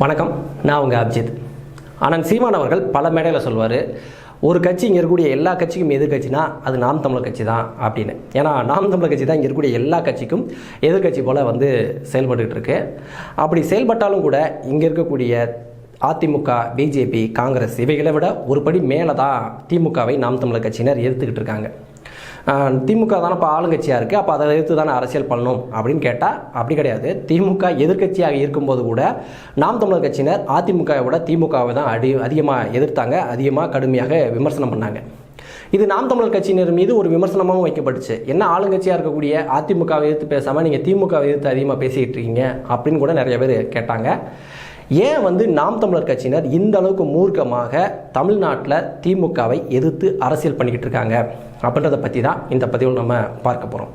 வணக்கம் நான் உங்கள் அபிஜித். ஆனந்த் சீமான் அவர்கள் பல மேடையில் சொல்வார் ஒரு கட்சி இங்கே இருக்கக்கூடிய எல்லா கட்சிக்கும் எதிர்கட்சினா அது நாம் தமிழர் கட்சி தான் அப்படின்னு. ஏன்னா நாம் தமிழர் கட்சி தான் இங்கே இருக்கக்கூடிய எல்லா கட்சிக்கும் எதிர்கட்சி போல் வந்து செயல்பட்டுக்கிட்டு இருக்கு. அப்படி செயல்பட்டாலும் கூட இங்கே இருக்கக்கூடிய அதிமுக பிஜேபி காங்கிரஸ் இவைகளை விட ஒரு படி மேலே தான் திமுகவை நாம் தமிழர் கட்சியினர் எதிர்த்துக்கிட்டு இருக்காங்க. திமுக தானே இப்போ ஆளுங்கட்சியாக இருக்குது அப்போ அதை எதிர்த்து தானே அரசியல் பண்ணணும் அப்படின்னு கேட்டால் அப்படி கிடையாது. திமுக எதிர்க்கட்சியாக இருக்கும்போது கூட நாம் தமிழர் கட்சியினர் அதிமுகவை விட திமுகவை தான் அடி அதிகமாக எதிர்த்தாங்க. அதிகமாக கடுமையாக விமர்சனம் பண்ணாங்க. இது நாம் தமிழர் கட்சியினர் மீது ஒரு விமர்சனமாகவும் வைக்கப்பட்டுச்சு. என்ன ஆளுங்கட்சியாக இருக்கக்கூடிய அதிமுகவை எதிர்த்து பேசாமல் நீங்கள் திமுகவை எதிர்த்து அதிகமாக பேசிக்கிட்டு இருக்கீங்க அப்படின்னு கூட நிறைய பேர் கேட்டாங்க. ஏன் வந்து நாம் தமிழர் கட்சியினர் இந்த அளவுக்கு மூர்க்கமாக தமிழ்நாட்டில் திமுகவை எதிர்த்து அரசியல் பண்ணிக்கிட்டு இருக்காங்க? அப்படின்றத பற்றி தான் இந்த பதிவில் நம்ம பார்க்க போகிறோம்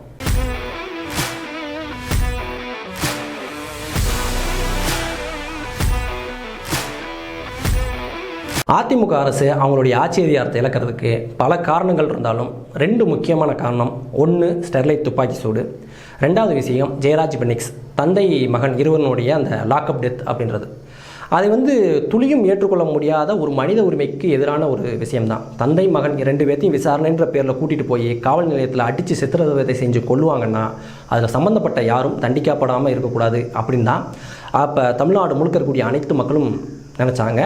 அதிமுக அரசு அவங்களுடைய ஆச்சரியார்த்தை இழக்கிறதுக்கு பல காரணங்கள் இருந்தாலும் ரெண்டு முக்கியமான காரணம். ஒன்று ஸ்டெர்லைட் துப்பாக்கி சூடு. ரெண்டாவது விஷயம் ஜெயராஜ் பெனிக்ஸ் தந்தை மகன் இருவனுடைய அந்த லாக்அப் டெத் அப்படின்றது. அதை வந்து துளியும் ஏற்றுக்கொள்ள முடியாத ஒரு மனித உரிமைக்கு எதிரான ஒரு விஷயம்தான். தந்தை மகன் இரண்டு பேர்த்தையும் விசாரணைன்ற பேரில் கூட்டிகிட்டு போய் காவல் நிலையத்தில் அடித்து சித்திரவதை செஞ்சு கொள்ளுவாங்கன்னா அதில் சம்மந்தப்பட்ட யாரும் தண்டிக்கப்படாமல் இருக்கக்கூடாது அப்படின்னு தான் அப்போ தமிழ்நாடு முழுக்க இருக்கக்கூடிய அனைத்து மக்களும் நினச்சாங்க.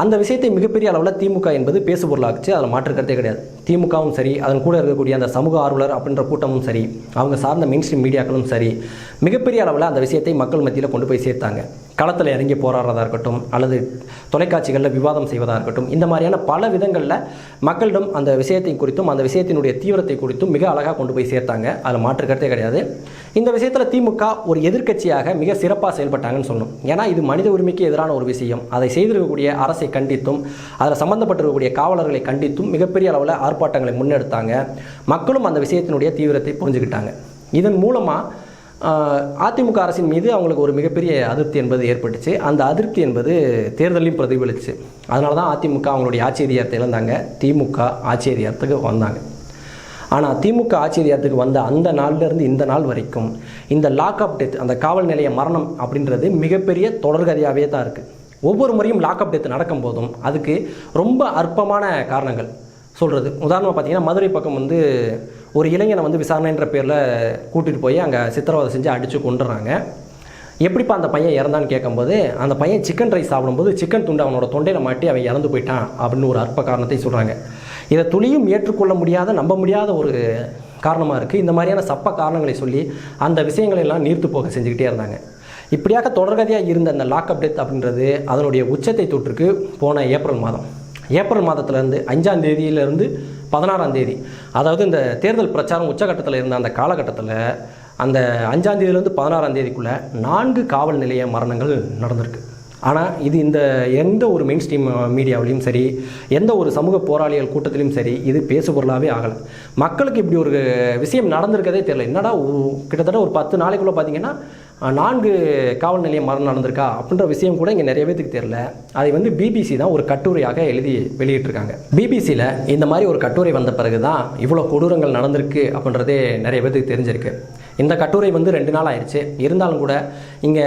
அந்த விஷயத்தை மிகப்பெரிய அளவில் திமுக என்பது பேசுபொருளாக்குச்சு அதில் மாற்றுக்கிறதே கிடையாது. திமுகவும் சரி அதன் கூட இருக்கக்கூடிய அந்த சமூக ஆர்வலர் அப்படின்ற கூட்டமும் சரி அவங்க சார்ந்த மெயின் ஸ்ட்ரீம் மீடியாக்களும் சரி மிகப்பெரிய அளவில் அந்த விஷயத்தை மக்கள் மத்தியில் கொண்டு போய் சேர்த்தாங்க. களத்தில் இறங்கி போராடுறதா இருக்கட்டும் அல்லது தொலைக்காட்சிகளில் விவாதம் செய்வதாக இருக்கட்டும் இந்த மாதிரியான பல விதங்களில் மக்களிடம் அந்த விஷயத்தை குறித்தும் அந்த விஷயத்தினுடைய தீவிரத்தை குறித்தும் மிக அழகாக கொண்டு போய் சேர்த்தாங்க. அதில் மாற்று கருத்தே கிடையாது. இந்த விஷயத்தில் திமுக ஒரு எதிர்க்கட்சியாக மிக சிறப்பாக செயல்பட்டாங்கன்னு சொல்லணும். ஏன்னா இது மனித உரிமைக்கு எதிரான ஒரு விஷயம். அதை செய்திருக்கக்கூடிய அரசை கண்டித்தும் அதில் சம்பந்தப்பட்டிருக்கக்கூடிய காவலர்களை கண்டித்தும் மிகப்பெரிய அளவில் ஆர்ப்பாட்டங்களை முன்னெடுத்தாங்க. மக்களும் அந்த விஷயத்தினுடைய தீவிரத்தை புரிஞ்சுக்கிட்டாங்க. இதன் மூலமாக அதிமுக அரசின் மீது அவங்களுக்கு ஒரு மிகப்பெரிய அதிருப்தி என்பது ஏற்பட்டுச்சு. அந்த அதிருப்தி என்பது தேர்தலையும் பிரதிபலிச்சு. அதனால தான் அதிமுக அவங்களுடைய ஆட்சி அதிகாரத்தை இழந்தாங்க. திமுக ஆட்சி அதிகாரத்துக்கு வந்தாங்க. ஆனால் திமுக ஆட்சி அதிகாரத்துக்கு வந்த அந்த நாள்லேருந்து இந்த நாள் வரைக்கும் இந்த லாக்அப் டெத் அந்த காவல் நிலைய மரணம் அப்படின்றது மிகப்பெரிய தொடர்கதையாகவே தான் இருக்குது ஒவ்வொரு முறையும் லாக்அப் டெத் நடக்கும்போதும் அதுக்கு ரொம்ப அற்பமான காரணங்கள். சொல்கிறது உதாரணமாக பார்த்தீங்கன்னா மதுரை பக்கம் வந்து ஒரு இளைஞனை வந்து விசாரணைன்ற பேரில் கூட்டிகிட்டு போய் அங்கே சித்திரவதை செஞ்சு அடித்து கொண்டுறாங்க எப்படிப்பா அந்த பையன் இறந்தான்னு கேட்கும்போது அந்த பையன் சிக்கன் ரைஸ் சாப்பிடும்போது சிக்கன் துண்டு அவனோட தொண்டையில் மாட்டி அவன் இறந்து போயிட்டான் அப்படின்னு ஒரு அற்ப காரணத்தை சொல்கிறாங்க இதை துளியும் ஏற்றுக்கொள்ள முடியாத நம்ப முடியாத ஒரு காரணமாக இருக்குது இந்த மாதிரியான சப்ப காரணங்களை சொல்லி அந்த விஷயங்களை எல்லாம் நீர்த்து போக செஞ்சுக்கிட்டே இருந்தாங்க. இப்படியாக தொடர்கதையாக இருந்த அந்த லாக்அப் டெத் அப்படின்றது அதனுடைய உச்சத்தை தொற்றுக்கு போன ஏப்ரல் மாதம். ஏப்ரல் மாதத்துலேருந்து அஞ்சாம் தேதியிலேருந்து பதினாறாம் தேதி. அதாவது இந்த தேர்தல் பிரச்சாரம் உச்சகட்டத்தில் இருந்த அந்த காலகட்டத்தில் அந்த அஞ்சாம் தேதியிலேருந்து பதினாறாம் தேதிக்குள்ளே நான்கு காவல் நிலைய மரணங்கள் நடந்திருக்கு. ஆனால் இது இந்த எந்த ஒரு மெயின் ஸ்ட்ரீம் மீடியாவிலையும் சரி எந்த ஒரு சமூக போராளிகள் கூட்டத்திலையும் சரி இது பேசுபொருளாகவே ஆகலை. மக்களுக்கு இப்படி ஒரு விஷயம் நடந்திருக்கதே தெரியல. என்னடா கிட்டத்தட்ட ஒரு பத்து நாளைக்குள்ளே பார்த்தீங்கன்னா நான்கு காவல் நிலையம் மரணம் நடந்திருக்கா அப்படின்ற விஷயம் கூட இங்கே நிறைய பேத்துக்கு தெரில அதை வந்து பிபிசி தான் ஒரு கட்டுரையாக எழுதி வெளியிட்டிருக்காங்க. பிபிசியில் இந்த மாதிரி ஒரு கட்டுரை வந்த பிறகு தான் இவ்வளோ கொடூரங்கள் நடந்திருக்கு அப்படின்றதே நிறைய பேத்துக்கு தெரிஞ்சிருக்கு. இந்த கட்டுரை வந்து ரெண்டு நாள் ஆயிடுச்சு இருந்தாலும் கூட இங்கே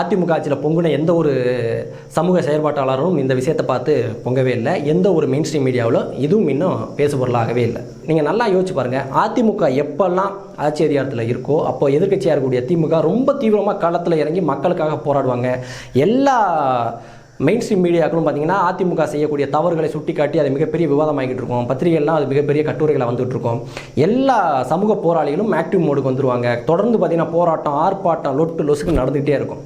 அதிமுக ஆட்சியில் பொங்குன எந்த ஒரு சமூக செயற்பாட்டாளரும் இந்த விஷயத்தை பார்த்து பொங்கவே இல்லை. எந்த ஒரு மெயின் ஸ்ட்ரீம் மீடியாவிலும் இதுவும் இன்னும் பேசுபொருளாகவே இல்லை. நீங்கள் நல்லா யோசிச்சு பாருங்கள் அதிமுக எப்பெல்லாம் ஆட்சி அதிகாரத்தில் இருக்கோ அப்போ எதிர்க்கட்சியாக இருக்கக்கூடிய திமுக ரொம்ப தீவிரமாக களத்தில் இறங்கி மக்களுக்காக போராடுவாங்க. எல்லா மெயின் ஸ்ட்ரீம் மீடியாக்களும் பார்த்தீங்கன்னா அதிமுக செய்யக்கூடிய தவறுகளை சுட்டிக்காட்டி அது மிகப்பெரிய விவாதமாகிட்டு இருக்கும். பத்திரிகைகள்லாம் அது மிகப்பெரிய கட்டுரைகளை வந்துட்டு இருக்கும். எல்லா சமூக போராளிகளும் ஆக்டிவ் மோடுக்கு வந்துருவாங்க. தொடர்ந்து பார்த்தீங்கன்னா போராட்டம் ஆர்ப்பாட்டம் லொட்டு லொசுக்கு நடந்துகிட்டே இருக்கும்.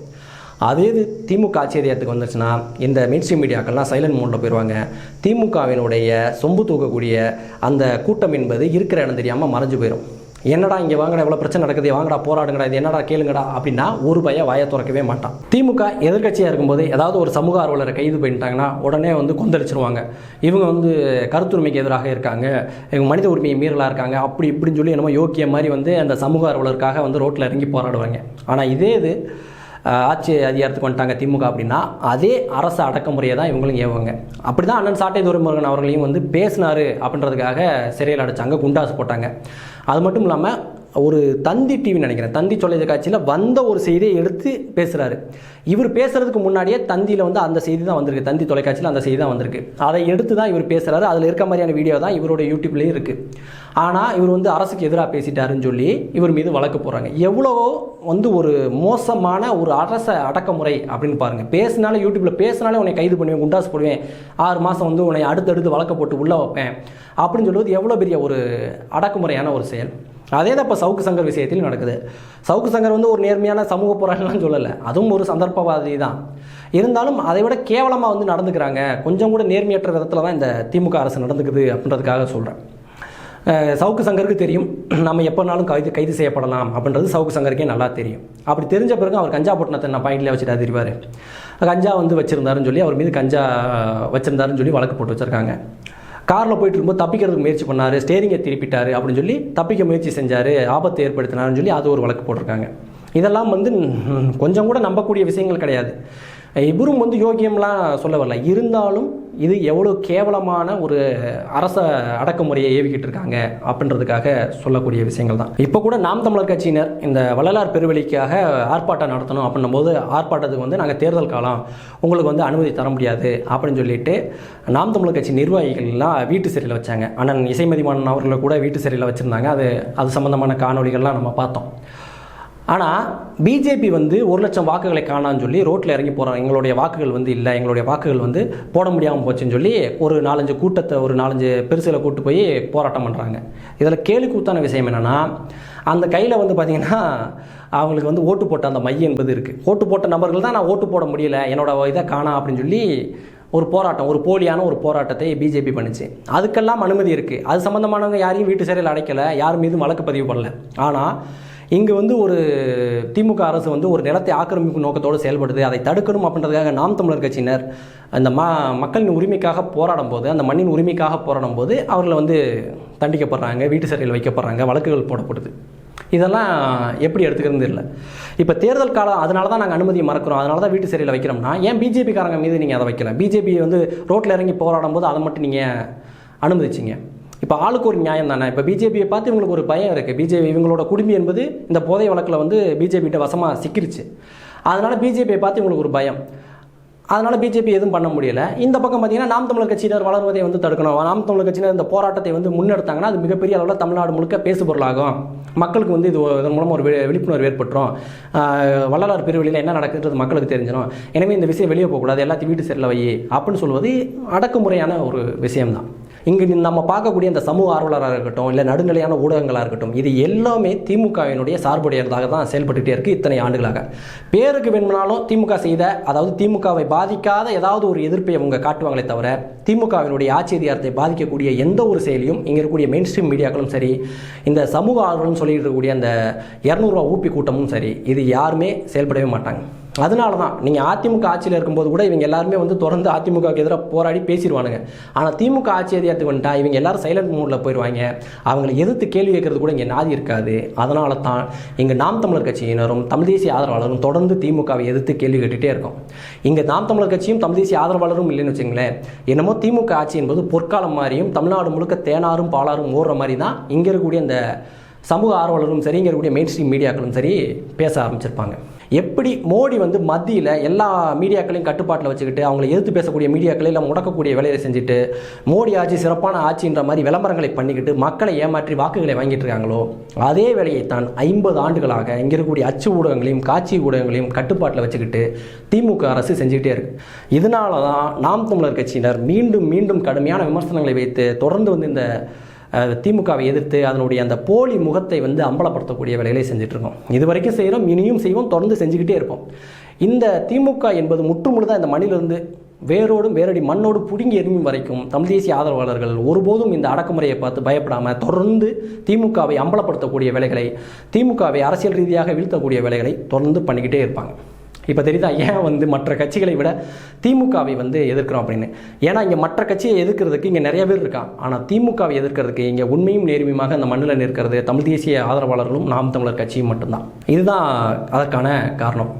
அதே இது திமுக ஆச்சரியத்துக்கு வந்துச்சுன்னா இந்த மெயின்ஸ்ட்ரீம் மீடியாக்கள்லாம் சைலண்ட் மோடில் போயிடுவாங்க திமுகவினுடைய சொம்பு தூக்கக்கூடிய அந்த கூட்டம் என்பது இருக்கிற இடம் தெரியாமல் மறைஞ்சு போயிடும் என்னடா இங்கே வாங்கடா எவ்வளோ பிரச்சனை நடக்குது வாங்கடா போராடுங்கடா இது என்னடா கேளுங்கடா அப்படின்னா ஒரு பய வாயை திறக்கவே மாட்டான். திமுக எதிர்க்கட்சியாக இருக்கும்போது ஏதாவது ஒரு சமூக ஆர்வலரை கைது பண்ணிட்டாங்கன்னா உடனே வந்து கொந்தளிச்சிருவாங்க. இவங்க வந்து கருத்துரிமைக்கு எதிராக இருக்காங்க. இவங்க மனித உரிமையை மீறலாக இருக்காங்க. அப்படி இப்படின்னு சொல்லி என்னமோ யோக்கிய மாதிரி வந்து அந்த சமூக ஆர்வலருக்காக வந்து ரோட்டில் இறங்கி போராடுவாங்க. ஆனால் இதே இது ஆட்சி அதிகாரத்துக்கு வந்துட்டாங்க திமுக அப்படின்னா அதே அரசு அடக்குமுறையை தான் இவங்களும் ஏவுவாங்க. அப்படி தான் அண்ணன் சாட்டை துரைமுருகன் அவர்களையும் வந்து பேசினாரு அப்படின்றதுக்காக சிறையில் அடைச்சாங்க குண்டாசு போட்டாங்க. அது மட்டும் இல்லாமல் ஒரு தந்தி டிவி நினைக்கிறேன். தந்தி தொலைக்காட்சியில் வந்த ஒரு செய்தியை எடுத்து பேசுகிறாரு இவர் பேசுகிறதுக்கு முன்னாடியே தந்தியில் வந்து அந்த செய்தி தான் வந்திருக்கு. தந்தி தொலைக்காட்சியில் அந்த செய்தி தான் வந்திருக்கு. அதை எடுத்து தான் இவர் பேசுகிறாரு அதில் இருக்க மாதிரியான வீடியோ தான் இவரோட யூடியூப்லேயும் இருக்குது ஆனால் இவர் வந்து அரசுக்கு எதிராக பேசிட்டாருன்னு சொல்லி இவர் மீது வழக்கு போகிறாங்க எவ்வளோ வந்து ஒரு மோசமான ஒரு அரச அடக்குமுறை அப்படின்னு பாருங்கள் பேசினாலே யூடியூப்பில் பேசினாலே உன்னை கைது பண்ணுவேன் குண்டாசு போடுவேன். ஆறு மாதம் வந்து உன்னை அடுத்தடுத்து வழக்க போட்டு உள்ளே வைப்பேன். அப்படின்னு சொல்லுவது எவ்வளோ பெரிய ஒரு அடக்குமுறையான ஒரு செயல். அதே தான் இப்போ சவுக்கு சங்கர் விஷயத்திலும் நடக்குது. சவுக்கு சங்கர் வந்து ஒரு நேர்மையான சமூக போராட்டம்லாம் சொல்லலை. அதுவும் ஒரு சந்தர்ப்பவாதி தான் இருந்தாலும் அதை விட கேவலமாக வந்து நடந்துக்கிறாங்க. கொஞ்சம் கூட நேர்மையற்ற விதத்தில் தான் இந்த திமுக அரசு நடந்துக்குது அப்படின்றதுக்காக சொல்கிறேன் சவுக்கு சங்கருக்கு தெரியும். நம்ம எப்போனாலும் கைது கைது செய்யப்படலாம் அப்படின்றது சவுக்கு சங்கருக்கே நல்லா தெரியும். அப்படி தெரிஞ்ச பிறகு அவர் கஞ்சா பொட்டினத்தை நான் பாயிண்டில் வச்சுட்டு தெரிவார் கஞ்சா வந்து வச்சுருந்தாருன்னு சொல்லி அவர் மீது கஞ்சா வச்சுருந்தாருன்னு சொல்லி வழக்கு போட்டு வச்சுருக்காங்க. காரில் போயிட்டு இருக்கும்போது தப்பிக்கிறதுக்கு முயற்சி பண்ணார் ஸ்டேரிங்கை திருப்பிட்டார் அப்படின்னு சொல்லி தப்பிக்க முயற்சி செஞ்சார் ஆபத்தை ஏற்படுத்தினாருன்னு சொல்லி அது ஒரு வழக்கு போட்டிருக்காங்க. இதெல்லாம் வந்து கொஞ்சம் கூட நம்பக்கூடிய விஷயங்கள் கிடையாது. இவரும் வந்து யோகியம்லாம் சொல்ல வரல. இருந்தாலும் இது எவ்வளோ கேவலமான ஒரு அரச அடக்குமுறையை ஏவிக்கிட்டு இருக்காங்க அப்படின்றதுக்காக சொல்லக்கூடிய விஷயங்கள் தான். இப்போ கூட நாம் தமிழர் கட்சியினர் இந்த வள்ளலார் பெருவெளிக்காக ஆர்ப்பாட்டம் நடத்தணும் அப்படின்னும் போது ஆர்ப்பாட்டத்துக்கு வந்து நாங்கள் தேர்தல் காலம் உங்களுக்கு வந்து அனுமதி தர முடியாது அப்படின்னு சொல்லிட்டு நாம் தமிழர் கட்சி நிர்வாகிகள்லாம் வீட்டு சிறையில் வச்சாங்க. அண்ணன் இசைமதிமான் அவர்களை கூட வீட்டு சிறையில் வச்சுருந்தாங்க. அது அது சம்மந்தமான காணொளிகள்லாம் நம்ம பார்த்தோம். ஆனால் பிஜேபி வந்து ஒரு லட்சம் வாக்குகளை காணான்னு சொல்லி ரோட்டில் இறங்கி போகிறாங்க எங்களுடைய வாக்குகள் வந்து இல்லை. எங்களுடைய வாக்குகள் வந்து போட முடியாமல் போச்சுன்னு சொல்லி ஒரு நாலஞ்சு கூட்டத்தை ஒரு நாலஞ்சு பெருசில் கூட்டு போய் போராட்டம் பண்ணுறாங்க இதில் கேலி கூத்தான விஷயம் என்னென்னா அந்த கையில் வந்து பார்த்திங்கன்னா அவங்களுக்கு வந்து ஓட்டு போட்ட அந்த மையம் என்பது இருக்குது ஓட்டு போட்ட நபர்கள் தான் நான் ஓட்டு போட முடியல. என்னோட இதை காணா அப்படின்னு சொல்லி ஒரு போராட்டம் ஒரு போலியான ஒரு போராட்டத்தை பிஜேபி பண்ணிச்சு. அதுக்கெல்லாம் அனுமதி இருக்குது அது சம்மந்தமானவங்க யாரையும் வீட்டு சிறையில் அடைக்கலை. யார் மீதும் வழக்கு பதிவு பண்ணல. ஆனால் இங்கே வந்து ஒரு திமுக அரசு வந்து ஒரு நிலத்தை ஆக்கிரமிக்கும் நோக்கத்தோடு செயல்படுது அதை தடுக்கணும் அப்படின்றதுக்காக நாம் தமிழர் கட்சியினர் அந்த ம மக்களின் உரிமைக்காக போராடும் போது அந்த மண்ணின் உரிமைக்காக போராடும் போது அவர்களை வந்து தண்டிக்கப்படுறாங்க வீட்டு சிறையில் வைக்கப்படுறாங்க வழக்குகள் போடப்படுது. இதெல்லாம் எப்படி எடுத்துக்கிறது இல்லை. இப்போ தேர்தல் காலம் அதனால தான் நாங்கள் அனுமதியை மறக்கிறோம். அதனால தான் வீட்டு சிறையில் வைக்கிறோம்னா ஏன் பிஜேபிக்காரங்க மீது நீங்கள் அதை வைக்கல? பிஜேபி வந்து ரோட்டில் இறங்கி போராடும் போது அதை மட்டும் நீங்கள் அனுமதிச்சிங்க. இப்போ ஆளுக்கு ஒரு நியாயம் தானே? இப்போ பிஜேபியை பார்த்து இவங்களுக்கு ஒரு பயம் இருக்குது பிஜேபி இவங்களோட குடும்பி என்பது இந்த போதை வழக்கில் வந்து பிஜேபிகிட்ட வசமாக சிக்கிருச்சு. அதனால் பிஜேபியை பார்த்து இவங்களுக்கு ஒரு பயம். அதனால் பிஜேபி எதுவும் பண்ண முடியல. இந்த பக்கம் பார்த்தீங்கன்னா நாம் தமிழர் கட்சியினர் வளர்வதை வந்து தடுக்கணும். நாம் தமிழர் கட்சியினர் இந்த போராட்டத்தை வந்து முன்னெடுத்தாங்கன்னா அது மிகப்பெரிய அளவில் தமிழ்நாடு முழுக்க பேசுபொருளாகும். மக்களுக்கு வந்து இது இதன் மூலம் ஒரு வி- விழிப்புணர்வு ஏற்பட்டுரும். வள்ளலார் பெருவெளியில் என்ன நடக்குன்றது மக்களுக்கு தெரிஞ்சிடும் எனவே இந்த விஷயம் வெளியே போகக்கூடாது. எல்லாத்தையும் வீட்டு செல்ல வை அப்படின்னு சொல்வது அடக்குமுறையான ஒரு விஷயம்தான். இங்கு நம்ம பார்க்கக்கூடிய அந்த சமூக ஆர்வலராக இருக்கட்டும் இல்லை நடுநிலையான ஊடகங்களாக இருக்கட்டும் இது எல்லாமே திமுகவினுடைய சார்புடையதாக தான் செயல்பட்டுகிட்டே இருக்குது இத்தனை ஆண்டுகளாக. பேருக்கு வேணும்னாலும் திமுக செய்த அதாவது திமுகவை பாதிக்காத ஏதாவது ஒரு எதிர்ப்பை அவங்க காட்டுவாங்களே தவிர திமுகவினுடைய ஆச்சரியத்தை பாதிக்கக்கூடிய எந்த ஒரு செயலியும் இங்கே இருக்கக்கூடிய மெயின் ஸ்ட்ரீம் மீடியாக்களும் சரி இந்த சமூக ஆர்வலர்னு சொல்லிட்டு இருக்கக்கூடிய அந்த இரநூறுவா ஊப்பி கூட்டமும் சரி இது யாருமே செயல்படவே மாட்டாங்க. அதனால தான் நீங்கள் அதிமுக ஆட்சியில் இருக்கும்போது கூட இவங்க எல்லாருமே வந்து தொடர்ந்து அதிமுகவுக்கு எதிராக போராடி பேசிடுவானுங்க. ஆனால் திமுக ஆட்சி அதிகாரத்துக்கு வந்துட்டா இவங்க எல்லாரும் சைலண்ட் மூடில் போயிடுவாங்க. அவங்களை எதிர்த்து கேள்வி கேட்கறது கூட இங்கே நாதி இருக்காது. அதனால தான் இங்கே நாம் தமிழர் கட்சியினரும் தமிழ் தேசிய ஆதரவாளரும் தொடர்ந்து திமுகவை எதிர்த்து கேள்வி கேட்டுகிட்டே இருக்கும். இங்கே நாம் தமிழர் கட்சியும் தமிழ் தேசிய ஆதரவாளரும் இல்லைன்னு வச்சுங்களேன் என்னமோ திமுக ஆட்சி என்பது பொற்காலம் மாதிரியும் தமிழ்நாடு முழுக்க தேனாரும் பாலாரும் ஓடுற மாதிரி தான் இங்கே இருக்கக்கூடிய இந்த சமூக ஆர்வலரும் சரி இங்கே இருக்கக்கூடிய மெயின் ஸ்ட்ரீம் மீடியாக்களும் சரி பேச ஆரம்பிச்சிருப்பாங்க. எப்படி மோடி வந்து மத்தியில் எல்லா மீடியாக்களையும் கட்டுப்பாட்டில் வச்சுக்கிட்டு அவங்களை எதிர்த்து பேசக்கூடிய மீடியாக்களை எல்லாம் முடக்கக்கூடிய வேலையை செஞ்சுட்டு மோடி ஆட்சி சிறப்பான ஆட்சின்ற மாதிரி விளம்பரங்களை பண்ணிக்கிட்டு மக்களை ஏமாற்றி வாக்குகளை வாங்கிட்டு இருக்காங்களோ அதே வேலையைத்தான் ஐம்பது ஆண்டுகளாக இங்கே இருக்கக்கூடிய அச்சு ஊடகங்களையும் காட்சி ஊடகங்களையும் கட்டுப்பாட்டில் வச்சுக்கிட்டு திமுக அரசு செஞ்சுக்கிட்டே இருக்கு. இதனால தான் நாம் தமிழர் கட்சியினர் மீண்டும் மீண்டும் கடுமையான விமர்சனங்களை வைத்து தொடர்ந்து வந்து இந்த திமுகவை எதிர்த்து அதனுடைய அந்த போலி முகத்தை வந்து அம்பலப்படுத்தக்கூடிய வேலைகளை செஞ்சிட்ருக்கோம் இது வரைக்கும் செய்கிறோம் இனியும் செய்வோம் தொடர்ந்து செஞ்சுக்கிட்டே இருப்போம். இந்த திமுக என்பது முற்றுமுழுதாக இந்த மண்ணிலிருந்து வேரோடும் வேரடி மண்ணோடு புடுங்கி எரியும் வரைக்கும் தமிழ் தேசிய ஆதரவாளர்கள் ஒருபோதும் இந்த அடக்குமுறையை பார்த்து பயப்படாமல் தொடர்ந்து திமுகவை அம்பலப்படுத்தக்கூடிய வேலைகளை திமுகவை அரசியல் ரீதியாக வீழ்த்தக்கூடிய வேலைகளை தொடர்ந்து பண்ணிக்கிட்டே இருப்பாங்க. இப்போ தெரியுதா ஏன் வந்து மற்ற கட்சிகளை விட திமுகவை வந்து எதிர்க்கிறோம் அப்படின்னு? ஏன்னா இங்கே மற்ற கட்சியை எதிர்க்கிறதுக்கு இங்கே நிறைய பேர் இருக்கான் ஆனால் திமுகவை எதிர்க்கிறதுக்கு இங்கே உண்மையும் நேர்மையுமாக அந்த மண்ணில் நிற்கிறது தமிழ் தேசிய ஆதரவாளர்களும் நாம் தமிழர் கட்சியும் மட்டும்தான். இதுதான் அதற்கான காரணம்.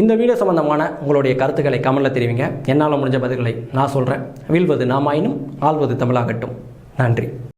இந்த வீடியோ சம்பந்தமான உங்களுடைய கருத்துக்களை கமெண்ட்டில் தெரிவிங்க. என்னால் முடிஞ்ச பதில்களை நான் சொல்கிறேன் வீழ்வது நாமாயினும் ஆள்வது தமிழாகட்டும். நன்றி.